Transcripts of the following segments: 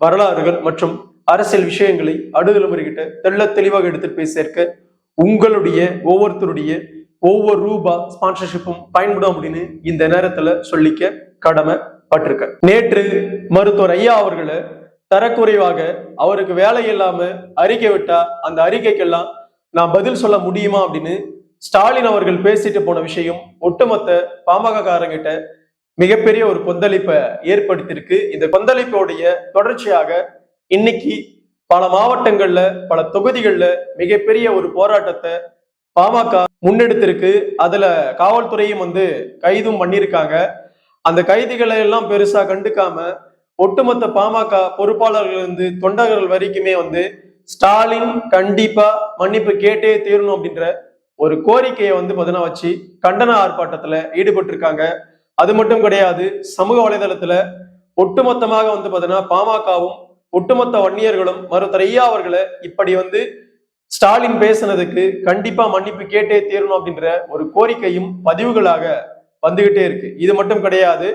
வரலாறுகள் மற்றும் அரசியல் விஷயங்களை அடுதலைமுறைகிட்ட தெள்ள தெளிவாக எடுத்துட்டு போய் சேர்க்க உங்களுடைய ஒவ்வொருத்தருடைய ஒவ்வொரு ரூபா ஸ்பான்சர்ஷிப்பும் பயன்படும் அப்படின்னு இந்த நேரத்துல சொல்லிக்க கடமைப்பட்டிருக்க. நேற்று மருத்துவர் ஐயா அவர்களை தரக்குறைவாக அவருக்கு வேலை இல்லாம அறிக்கை விட்டா அந்த அறிக்கைக்கெல்லாம் நான் பதில் சொல்ல முடியுமா அப்படின்னு ஸ்டாலின் அவர்கள் பேசிட்டு போன விஷயம் ஒட்டுமொத்த பாமக காரங்கிட்ட மிகப்பெரிய ஒரு கொந்தளிப்பை ஏற்படுத்தியிருக்கு. இந்த கொந்தளிப்போடைய தொடர்ச்சியாக இன்னைக்கு பல மாவட்டங்கள்ல பல தொகுதிகள்ல மிகப்பெரிய ஒரு போராட்டத்தை பாமக முன்னெடுத்திருக்கு. அதுல காவல்துறையும் வந்து கைதும் பண்ணியிருக்காங்க. அந்த கைதிகளை எல்லாம் பெருசா கண்டுக்காம ஒட்டுமொத்த பாமக பொறுப்பாளர்கள் இருந்து தொண்டர்கள் வரைக்குமே வந்து ஸ்டாலின் கண்டிப்பா மன்னிப்பு கேட்டே தீரணும் அப்படின்ற ஒரு கோரிக்கையை வந்து பதினா வச்சு கண்டன ஆர்ப்பாட்டத்துல ஈடுபட்டிருக்காங்க. அது மட்டும் கிடையாது சமூக வலைதளத்துல ஒட்டுமொத்தமாக வந்து பாத்தீங்கன்னா பாமகவும் ஒட்டுமொத்த வன்னியர்களும் மருத்துவர் ஐயா அவர்களை இப்படி வந்து ஸ்டாலின் பேசுனதுக்கு கண்டிப்பா மன்னிப்பு கேட்டே தீரணும் அப்படின்ற ஒரு கோரிக்கையும் பதிவுகளாக வந்துகிட்டே இருக்கு. இது மட்டும் கிடையாது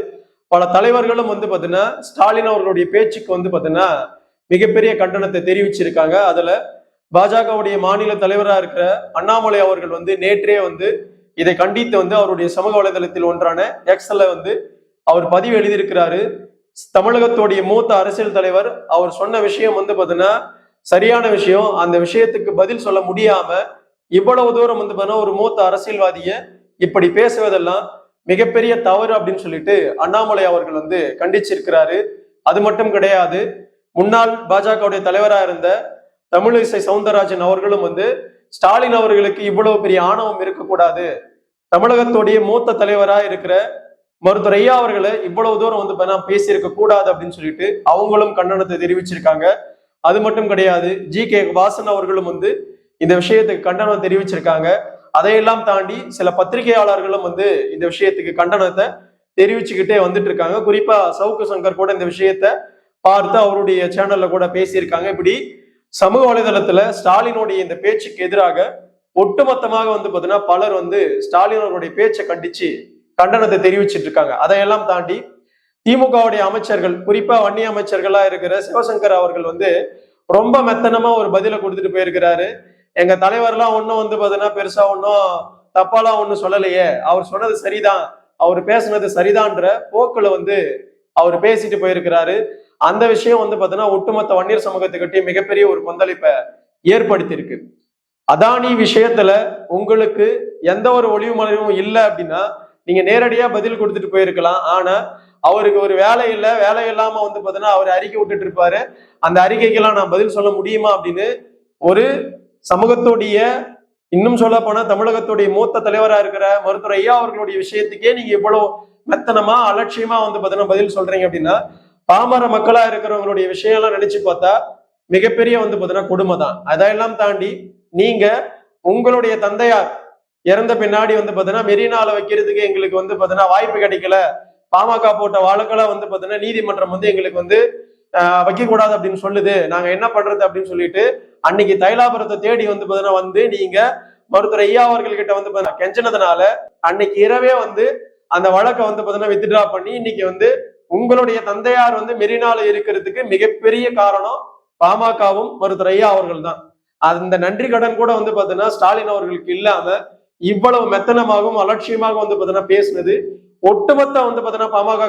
பல தலைவர்களும் வந்து பாத்தீங்கன்னா ஸ்டாலின் அவர்களுடைய பேச்சுக்கு வந்து பாத்தீங்கன்னா மிகப்பெரிய கண்டனத்தை தெரிவிச்சிருக்காங்க. அதுல பாஜகவுடைய மாநில தலைவராக இருக்கிற அண்ணாமலை அவர்கள் வந்து நேற்றே வந்து இதை கண்டித்து வந்து அவருடைய சமூக வலைதளத்தில் ஒன்றான எக்ஸல்ல வந்து அவர் பதிவு எழுதியிருக்கிறாரு. தமிழகத்துடைய மூத்த அரசியல் தலைவர் அவர் சொன்ன விஷயம் வந்து பாத்தீங்கன்னா சரியான விஷயம். அந்த விஷயத்துக்கு பதில் சொல்ல முடியாம இவ்வளவு தூரம் வந்து பாத்தீங்கன்னா ஒரு மூத்த அரசியல்வாதிய இப்படி பேசுவதெல்லாம் மிகப்பெரிய தவறு அப்படின்னு சொல்லிட்டு அண்ணாமலை அவர்கள் வந்து கண்டிச்சிருக்கிறாரு. அது மட்டும் கிடையாது. முன்னாள் பாஜகவுடைய தலைவராக இருந்த தமிழிசை சவுந்தரராஜன் அவர்களும் வந்து ஸ்டாலின் அவர்களுக்கு இவ்வளவு பெரிய ஆணவம் இருக்கக்கூடாது. தமிழகத்துடைய மூத்த தலைவரா இருக்கிற மருத்துவர் ஐயா அவர்களை இவ்வளவு தூரம் வந்து நான் பேசியிருக்க கூடாது அப்படின்னு சொல்லிட்டு அவங்களும் கண்டனத்தை தெரிவிச்சிருக்காங்க. அது மட்டும் கிடையாது ஜி கே வாசன் அவர்களும் வந்து இந்த விஷயத்துக்கு கண்டனம் தெரிவிச்சிருக்காங்க. அதையெல்லாம் தாண்டி சில பத்திரிகையாளர்களும் வந்து இந்த விஷயத்துக்கு கண்டனத்தை தெரிவிச்சுக்கிட்டே வந்துட்டு இருக்காங்க குறிப்பா சவுக்கு சங்கர் கூட இந்த விஷயத்த பார்த்து அவருடைய சேனல்ல கூட பேசியிருக்காங்க. இப்படி சமூக வலைதளத்துல ஸ்டாலினுடைய இந்த பேச்சுக்கு எதிராக ஒட்டுமொத்தமாக வந்து பாத்தீங்கன்னா பலர் வந்து ஸ்டாலின் அவருடைய பேச்சை கண்டிச்சு கண்டனத்தை தெரிவிச்சிட்டு இருக்காங்க. அதையெல்லாம் தாண்டி திமுகவுடைய அமைச்சர்கள் குறிப்பா வன்னி அமைச்சர்களா இருக்கிற சிவசங்கர் அவர்கள் வந்து ரொம்ப மெத்தனமா ஒரு பதில கொடுத்துட்டு போயிருக்கிறாரு. எங்க தலைவர்லாம் ஒன்றும் வந்து பாத்தீங்கன்னா பெருசா ஒன்றும் தப்பாலாம் ஒன்றும் சொல்லலையே. அவர் சொன்னது சரிதான். அவர் பேசுனது சரிதான்ற போக்குல வந்து அவர் பேசிட்டு போயிருக்கிறாரு. அந்த விஷயம் வந்து பார்த்தீங்கன்னா ஒட்டுமொத்த வன்னியர் சமூகத்துக்கிட்டே மிகப்பெரிய ஒரு கொந்தளிப்பை ஏற்படுத்தியிருக்கு. அதானி விஷயத்துல உங்களுக்கு எந்த ஒரு ஒளிவு மறைவும் இல்லை அப்படின்னா நீங்க நேரடியா பதில் கொடுத்துட்டு போயிருக்கலாம். ஆனா அவருக்கு ஒரு வேலை இல்லை வேலை இல்லாம வந்து பார்த்தீங்கன்னா அவர் அறிக்கை விட்டுட்டு இருப்பாரு. அந்த அறிக்கைக்கெல்லாம் நான் பதில் சொல்ல முடியுமா அப்படின்னு ஒரு சமூகத்துடைய இன்னும் சொல்ல போனா தமிழகத்துடைய மூத்த தலைவரா இருக்கிற மருத்துவர் ஐயா அவர்களுடைய விஷயத்துக்கே நீங்க இவ்வளவு மெத்தனமா அலட்சியமா வந்து பார்த்தீங்கன்னா பதில் சொல்றீங்க அப்படின்னா பாமர மக்களா இருக்கிறவங்களுடைய விஷயம்லாம் நினைச்சு பார்த்தா மிகப்பெரிய வந்து பார்த்தீங்கன்னா கொடுமை தான் அதையெல்லாம் தாண்டி நீங்க உங்களுடைய தந்தையார் இறந்த பின்னாடி வந்து பார்த்தீங்கன்னா மெரினால வைக்கிறதுக்கு எங்களுக்கு வந்து பார்த்தீங்கன்னா வாய்ப்பு கிடைக்கல. பாமக போட்ட வழக்கெல்லாம் வந்து பார்த்தீங்கன்னா நீதிமன்றம் வந்து எங்களுக்கு வந்து வைக்க கூடாது அப்படின்னு சொல்லுது. நாங்க என்ன பண்றது அப்படின்னு சொல்லிட்டு அன்னைக்கு தைலாபுரத்தை தேடி வந்து பார்த்தீங்கன்னா வந்து நீங்க மருத்துவர் ஐயா அவர்கள் கிட்ட வந்து பார்த்தீங்கன்னா கெஞ்சினதுனால அன்னைக்கு இரவே வந்து அந்த வழக்கை வந்து பார்த்தீங்கன்னா வித்ட்ரா பண்ணி இன்னைக்கு வந்து உங்களுடைய தந்தையார் வந்து மெரினால இருக்கிறதுக்கு மிகப்பெரிய காரணம் பாமகவும் மருத்துவர் ஐயா அவர்கள் தான் அந்த நன்றி கடன் கூட வந்து பாத்தீங்கன்னா ஸ்டாலின் அவர்களுக்கு இல்லாம இவ்வளவு மெத்தனமாகவும் அலட்சியமாக வந்து பாத்தீங்கன்னா பேசுனது. ஒட்டுமொத்த வந்து பாத்தீங்கன்னா பாமக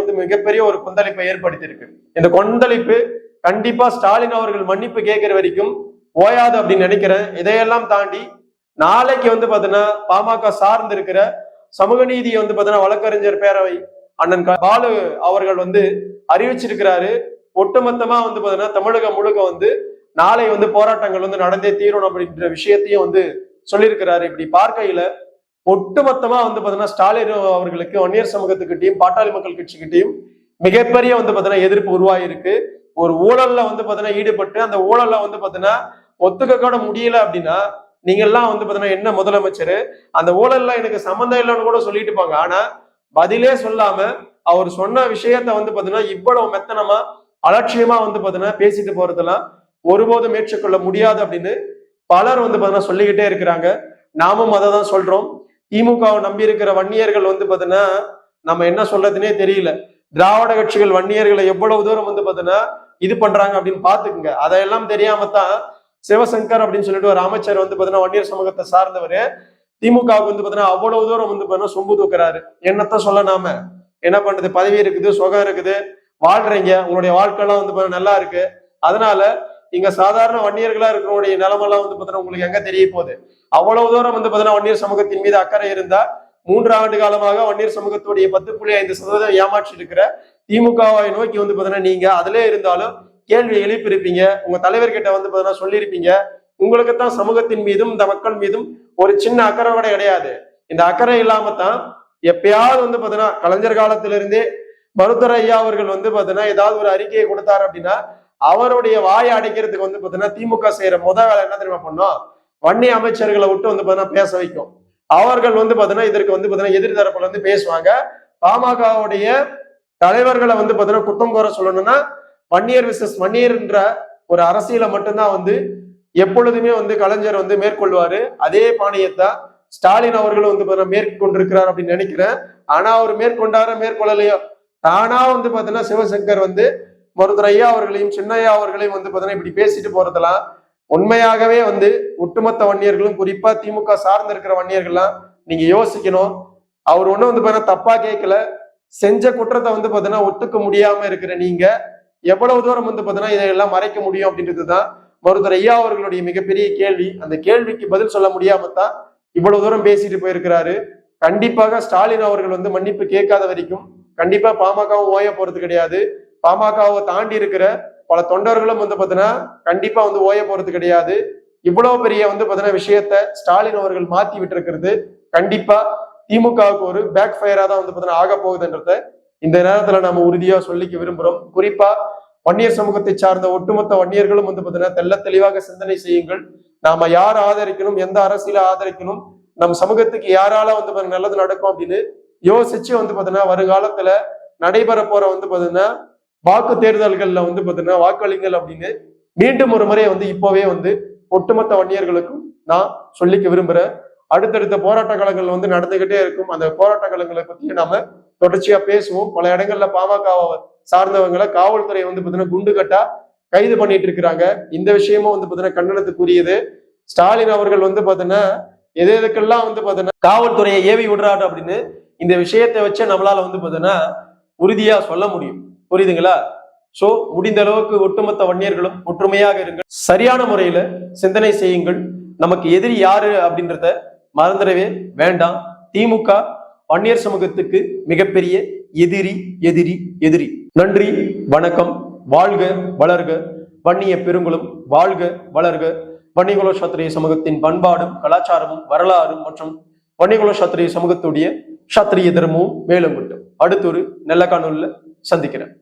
வந்து மிகப்பெரிய ஒரு கொந்தளிப்பை ஏற்படுத்தியிருக்கு. இந்த கொந்தளிப்பு கண்டிப்பா ஸ்டாலின் அவர்கள் மன்னிப்பு கேட்கிற வரைக்கும் ஓயாது அப்படின்னு நினைக்கிறேன். இதையெல்லாம் தாண்டி நாளைக்கு வந்து பாத்தீங்கன்னா பாமக சார்ந்து இருக்கிற சமூக நீதியை வந்து பாத்தீங்கன்னா வழக்கறிஞர் பேரவை அண்ணன் பாலு அவர்கள் வந்து அறிவிச்சிருக்கிறாரு. ஒட்டுமொத்தமா வந்து பாத்தீங்கன்னா தமிழகம் முழுக்க வந்து நாளை வந்து போராட்டங்கள் வந்து நடந்தே தீரணும் அப்படின்ற விஷயத்தையும் வந்து சொல்லியிருக்கிறாரு. இப்படி பார்க்கையில ஒட்டுமொத்தமா வந்து பாத்தீங்கன்னா ஸ்டாலின் அவர்களுக்கு வன்னியர் சமூகத்துக்கிட்டையும் பாட்டாளி மக்கள் கட்சிக்கிட்டையும் மிகப்பெரிய வந்து பாத்தீங்கன்னா எதிர்ப்பு உருவாகிருக்கு ஒரு ஊழல்ல வந்து பாத்தீங்கன்னா ஈடுபட்டு அந்த ஊழல்ல வந்து பாத்தீங்கன்னா ஒத்துக்க கூட முடியல அப்படின்னா நீங்க எல்லாம் வந்து பாத்தீங்கன்னா என்ன முதலமைச்சர்? அந்த ஊழல்லாம் எனக்கு சம்மந்தம் இல்லைன்னு கூட சொல்லிட்டு போங்க. ஆனா பதிலே சொல்லாம அவர் சொன்ன விஷயத்த வந்து பாத்தீங்கன்னா இவ்வளவு மெத்தனமா அலட்சியமா வந்து பாத்தீங்கன்னா பேசிட்டு போறதெல்லாம் ஒருபோதும் ஏற்றுக்கொள்ள முடியாது அப்படின்னு பலர் வந்து பாத்தீங்கன்னா சொல்லிக்கிட்டே இருக்கிறாங்க. நாமும் அதை தான் சொல்றோம். திமுகவை நம்பி இருக்கிற வன்னியர்கள் வந்து பாத்தீங்கன்னா நம்ம என்ன சொல்றதுனே தெரியல. திராவிட கட்சிகள் வன்னியர்களை எவ்வளவு தூரம் வந்து பாத்தீங்கன்னா இது பண்றாங்க அப்படின்னு பாத்துக்குங்க அதையெல்லாம் தெரியாம தான் சிவசங்கர் அப்படின்னு சொல்லிட்டு ஒரு அமைச்சர் வந்து பாத்தீங்கன்னா வன்னியர் சமூகத்தை சார்ந்தவர். திமுகவுக்கு வந்து பாத்தீங்கன்னா அவ்வளவு தூரம் வந்து பாத்தீங்கன்னா சொம்பு தூக்குறாரு. என்னத்தான் சொல்ல நாம? என்ன பண்றது? பதவி இருக்குது சுகம் இருக்குது. வாழ்றீங்க. உங்களுடைய வாழ்க்கைலாம் வந்து பாத்தீங்கன்னா நல்லா இருக்கு. அதனால இங்க சாதாரண வன்னியர்களா இருக்கிறவங்களுடைய நிலமெல்லாம் வந்து பாத்தீங்கன்னா உங்களுக்கு எங்க தெரிய போகுது? அவ்வளவு தூரம் வந்து பாத்தீங்கன்னா வன்னியர் சமூகத்தின் மீது அக்கறை இருந்தா மூன்று ஆண்டு காலமாக வன்னியர் சமூகத்துடைய பத்து புள்ளி ஐந்து சதவீதம் ஏமாற்றி இருக்கிற திமுகவை நோக்கி வந்து பாத்தீங்கன்னா நீங்க அதிலே இருந்தாலும் கேள்வி எழுப்பியிருப்பீங்க. உங்க தலைவர்கிட்ட வந்து பாத்தீங்கன்னா சொல்லியிருப்பீங்க. உங்களுக்கு தான் சமூகத்தின் மீதும் இந்த மக்கள் மீதும் ஒரு சின்ன அக்கறை கூட கிடையாது. இந்த அக்கறை இல்லாம தான் எப்பயாவது வந்து பாத்தீங்கன்னா கலைஞர் காலத்திலிருந்தே மருத்துவர் ஐயா அவர்கள் வந்து பாத்தீங்கன்னா ஏதாவது ஒரு அறிக்கையை கொடுத்தாரு அப்படின்னா அவருடைய வாயை அடைக்கிறதுக்கு வந்து பாத்தீங்கன்னா திமுக செய்யற முத வேலை என்ன தெரியுமா பண்ணோம்? வன்னி அமைச்சர்களை விட்டு வந்து பாத்தீங்கன்னா பேச வைக்கும். அவர்கள் வந்து பாத்தீங்கன்னா இதற்கு வந்து பாத்தீங்கன்னா எதிர் தரப்புல பேசுவாங்க. பாமகவுடைய தலைவர்களை வந்து பாத்தீங்கன்னா குத்தம் கூற சொல்லணும்னா வன்னியர் விசஸ் வன்னியர்ன்ற ஒரு அரசியலை மட்டும்தான் வந்து எப்பொழுதுமே வந்து கலைஞர் வந்து மேற்கொள்வாரு. அதே பாணியத்தை ஸ்டாலின் அவர்களும் வந்து மேற்கொண்டிருக்கிறார் அப்படின்னு நினைக்கிறேன். ஆனா அவர் மேற்கொண்டார மேற்கொள்ளலையோ? தானா வந்து பாத்தீங்கன்னா சிவசங்கர் வந்து மருத்துவர் ஐயா அவர்களையும் சின்னையா அவர்களையும் வந்து பாத்தீங்கன்னா இப்படி பேசிட்டு போறதெல்லாம் உண்மையாகவே வந்து ஒட்டுமொத்த வன்னியர்களும் குறிப்பா திமுக சார்ந்து இருக்கிற வன்னியர்கள்லாம் நீங்க யோசிக்கணும். அவர் ஒன்றும் வந்து பாத்தீங்கன்னா தப்பா கேட்கல. செஞ்ச குற்றத்தை வந்து பாத்தீங்கன்னா ஒத்துக்க முடியாம இருக்கிற நீங்க எவ்வளவு தூரம் வந்து பாத்தீங்கன்னா இதையெல்லாம் மறைக்க முடியும் அப்படின்றது தான் மருத்துவர் ஐயா அவர்களுடைய மிகப்பெரிய கேள்வி அந்த கேள்விக்கு பதில் சொல்ல முடியாம தான் இவ்வளவு தூரம் பேசிட்டு போயிருக்கிறாரு. கண்டிப்பாக ஸ்டாலின் அவர்கள் வந்து மன்னிப்பு கேட்காத வரைக்கும் கண்டிப்பா பாமகவும் ஓய போறது கிடையாது. பாமகவை தாண்டி இருக்கிற பல தொண்டர்களும் வந்து பாத்தீங்கன்னா கண்டிப்பா வந்து ஓய போறது கிடையாது. இவ்வளவு பெரிய வந்து பாத்தீங்கன்னா விஷயத்த ஸ்டாலின் அவர்கள் மாத்தி விட்டு கண்டிப்பா திமுகவுக்கு ஒரு பேக் ஃபயரா தான் வந்து பாத்தீங்கன்னா ஆக போகுதுன்றத இந்த நேரத்துல நம்ம உறுதியா சொல்லிக்க விரும்புறோம். குறிப்பா வன்னியர் சமூகத்தை சார்ந்த ஒட்டுமொத்த வன்னியர்களும் வந்து பார்த்தீங்கன்னா தெல்ல தெளிவாக சிந்தனை செய்யுங்கள். நாம யார் ஆதரிக்கணும்? எந்த அரசியல ஆதரிக்கணும்? நம் சமூகத்துக்கு யாரால வந்து நல்லது நடக்கும் அப்படின்னு யோசிச்சு வந்து பாத்தீங்கன்னா வருங்காலத்துல நடைபெற போற வந்து பாத்தீங்கன்னா வாக்கு தேர்தல்கள்ல வந்து பாத்தீங்கன்னா வாக்களிங்கள் அப்படின்னு மீண்டும் ஒரு முறை வந்து இப்போவே வந்து ஒட்டுமொத்த வன்னியர்களுக்கும் நான் சொல்லிக்க விரும்புறேன். அடுத்தடுத்த போராட்ட காலங்கள் வந்து நடந்துகிட்டே இருக்கும். அந்த போராட்ட காலங்களை பத்தி நாம தொடர்ச்சியா பேசுவோம். பல இடங்கள்ல பாமக சார்ந்தவங்களை காவல்துறை வந்து பாத்தீங்கன்னா குண்டு கட்டா கைது பண்ணிட்டு இருக்கிறாங்க. இந்த விஷயமும் வந்து பாத்தீங்கன்னா கண்டனத்துக்குரியது. ஸ்டாலின் அவர்கள் வந்து பாத்தீங்கன்னா எது எதுக்கெல்லாம் வந்து பாத்தீங்கன்னா காவல்துறையை ஏவி விடுறாரு அப்படின்னு இந்த விஷயத்தை வச்சு நம்மளால வந்து பாத்தீங்கன்னா உறுதியா சொல்ல முடியும். புரியுதுங்களா? சோ முடிந்த அளவுக்கு ஒட்டுமொத்த வன்னியர்களும் ஒற்றுமையாக இருங்கள். சரியான முறையில சிந்தனை செய்யுங்கள். நமக்கு எதிரி யாரு அப்படின்றத மறந்துடவே வேண்டாம். திமுக வன்னியர் சமூகத்துக்கு மிகப்பெரிய எதிரி எதிரி எதிரி. நன்றி வணக்கம். வாழ்க வளர்க. வன்னிய பெருங்குளம் வாழ்க வளர்க. வன்னிகுல சத்திரிய சமூகத்தின் பண்பாடும் கலாச்சாரமும் வரலாறும் மற்றும் வன்னிகுல சத்திரிய சமூகத்துடைய சத்திரிய தர்மமும் மேலும் மட்டும் அடுத்த ஒரு நல்ல காணொலியில் சந்திக்கிறேன்.